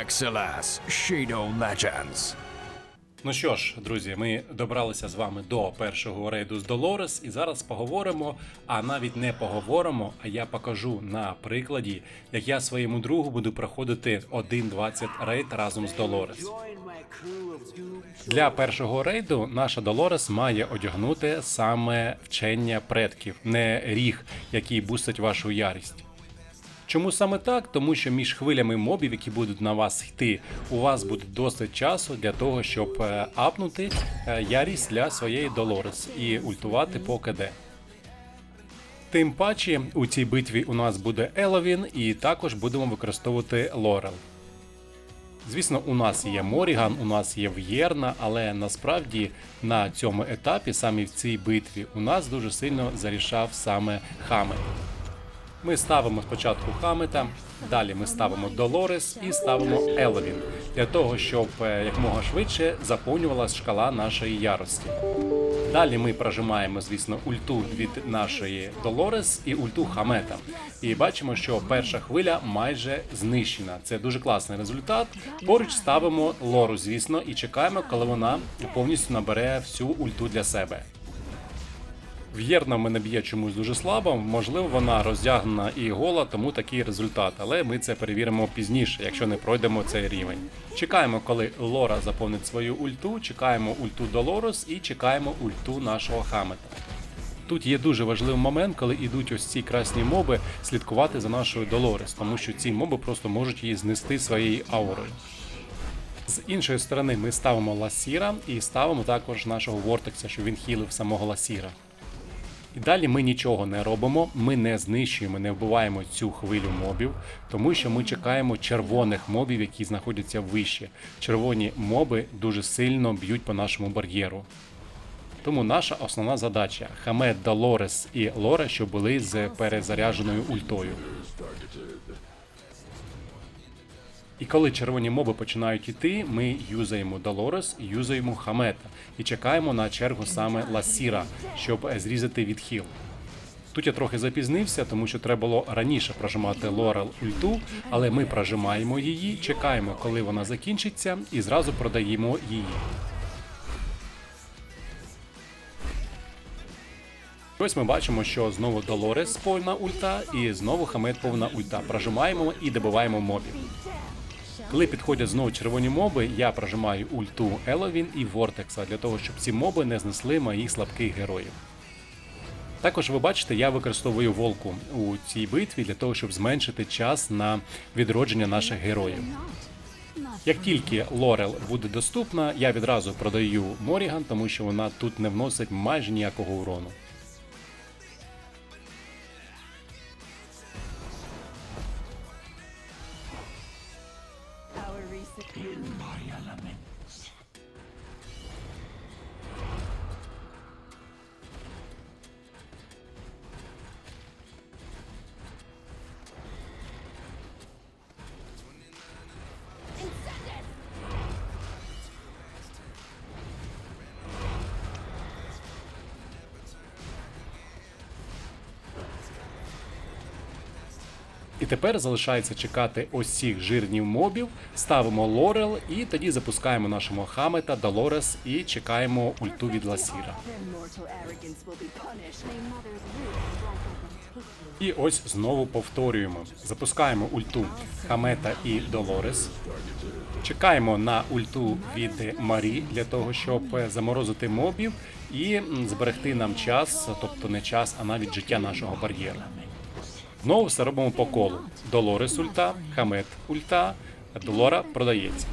Excelas Shadow Legends. Ну що ж, друзі, ми добралися з вами до першого рейду з Долорес, і зараз поговоримо, а навіть не поговоримо, а я покажу на прикладі, як я своєму другу буду проходити 1.20 рейд разом з Долорес. Для першого рейду наша Долорес має одягнути саме вчення предків, не ріг, який бустить вашу ярість. Чому саме так? Тому що між хвилями мобів, які будуть на вас йти, у вас буде досить часу для того, щоб е, апнути е, ярість для своєї Долорес і ультувати по КД. Тим паче у цій битві у нас буде Еловін, і також будемо використовувати Лорел. Звісно, у нас є Моріган, у нас є В'єрна, але насправді на цьому етапі, саме в цій битві, у нас дуже сильно зарішав саме Хамет. Ми ставимо спочатку Хамета, далі ми ставимо Долорес і ставимо Еловін для того, щоб е, якмога швидше заповнювалася шкала нашої ярості. Далі ми прожимаємо, звісно, ульту від нашої Долорес і ульту Хамета. І бачимо, що перша хвиля майже знищена. Це дуже класний результат. Поруч ставимо лору, звісно, і чекаємо, коли вона повністю набере всю ульту для себе. В'єрна мене б'є чомусь дуже слабо. Можливо, вона роздягнена і гола, тому такий результат. Але ми це перевіримо пізніше, якщо не пройдемо цей рівень. Чекаємо, коли Лора заповнить свою ульту, чекаємо ульту Долорос і чекаємо ульту нашого Хамета. Тут є дуже важливий момент, коли йдуть ось ці красні моби, слідкувати за нашою Долорес, тому що ці моби просто можуть її знести своєю аурою. З іншої сторони, ми ставимо Ласіра і ставимо також нашого Вортекса, щоб він хілив самого Ласіра. І далі ми нічого не робимо, ми не знищуємо, не вбиваємо цю хвилю мобів, тому що ми чекаємо червоних мобів, які знаходяться вище. Червоні моби дуже сильно б'ють по нашому бар'єру. Тому наша основна задача Хамед, Далорес і Лора, що були з перезарядженою ультою. І коли червоні моби починають іти, ми юзаємо Долорес юзаємо Хамета і чекаємо на чергу саме Ласіра, щоб зрізати відхил. Тут я трохи запізнився, тому що треба було раніше прожимати Лорел ульту, але ми прожимаємо її, чекаємо, коли вона закінчиться, і зразу продаємо її. Ось ми бачимо, що знову Долорес повна ульта, і знову Хамет повна ульта. Прожимаємо і добиваємо мобів. Коли підходять знову червоні моби, я прожимаю ульту Еловін і Вортекса для того, щоб ці моби не знесли моїх слабких героїв. Також ви бачите, я використовую волку у цій битві для того, щоб зменшити час на відродження наших героїв. Як тільки Лорел буде доступна, я відразу продаю Моріган, тому що вона тут не вносить майже ніякого урону. І тепер залишається чекати цих жирнів мобів, ставимо Лорел і тоді запускаємо нашого Хамета, Долорес і чекаємо ульту від Ласіра. І ось знову повторюємо. Запускаємо ульту Хамета і Долорес. Чекаємо на ульту від Марі для того, щоб заморозити мобів і зберегти нам час, тобто не час, а навіть життя нашого бар'єру. Знову все робимо по колу. Долорес ульта, Хамет ульта, Долора продається.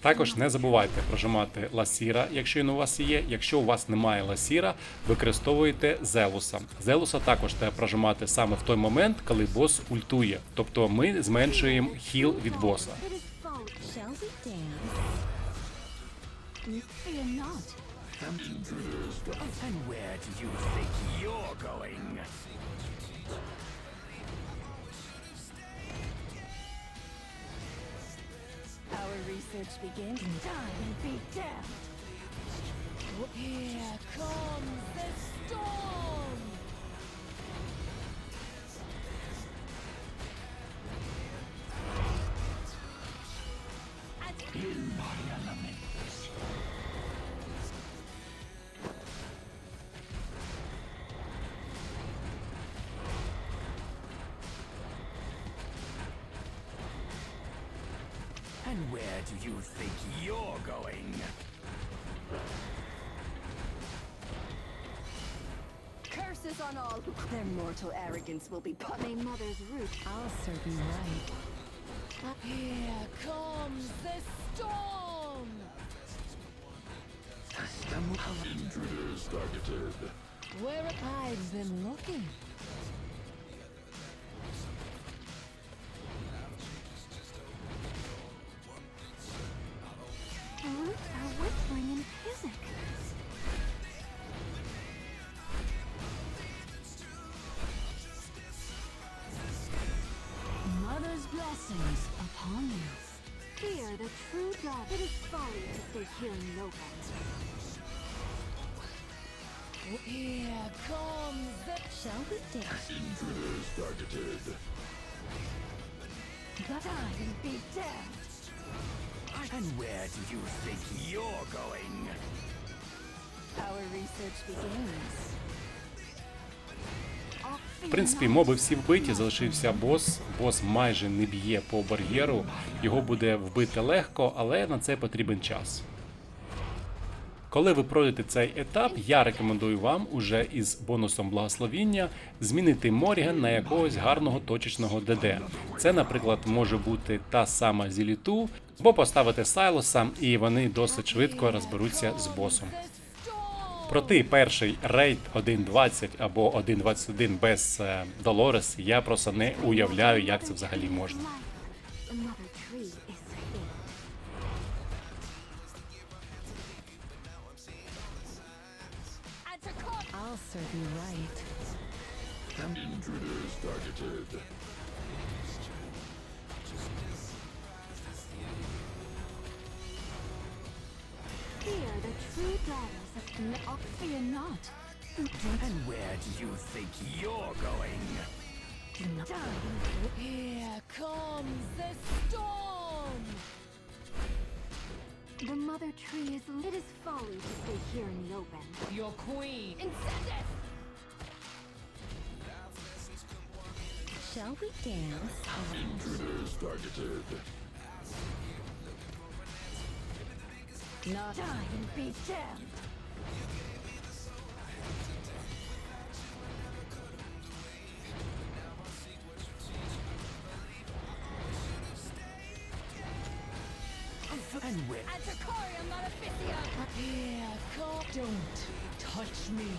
Також не забувайте прожимати ласіра, якщо він у вас є. Якщо у вас немає ласіра, використовуйте зелуса. Зелуса також треба прожимати саме в той момент, коли бос ультує. Тобто ми зменшуємо хіл від боса. And where do you think you're going? Research begins. Die and be damned. Here comes the storm. And where do you think you're going? Curses on all who their mortal arrogance will be punished. May mother's root. I'll serve you right. Here comes the storm! Intruders targeted. Where have I been looking? Blessings upon you. Fear the true God. It is folly to stay here in Logan. Oh, here comes the... Shall we dance? Intruders targeted. Die and be damned. And where do you think you're going? Our research begins. В принципі, моби всі вбиті, залишився бос. Бос майже не б'є по бар'єру. Його буде вбити легко, але на це потрібен час. Коли ви пройдете цей етап, я рекомендую вам уже із бонусом благословіння змінити Моріген на якогось гарного точечного ДД. Це, наприклад, може бути та сама Зіліту, або поставити Сайлоса, і вони досить швидко розберуться з босом. Пройти перший рейд 1.20 або 1.21 без е, Долорес, я просто не уявляю, як це взагалі можна. I'll serve you right. Intruders targeted. Fear the true daughters of N- fear not. And where do you think you're going? Do not die. Here comes the storm! The mother tree is. It is folly to stay here in the open. Your queen! Incendies! Shall we dance? Intruders targeted. Not Die and be damned. And where? Antiquarium Maleficia! Here come... Don't touch me!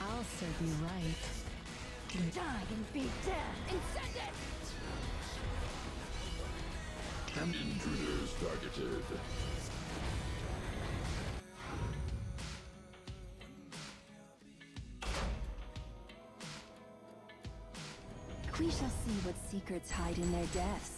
I'll serve you right. Die and be damned. Incendies! Intruders targeted. We shall see what secrets hide in their depths.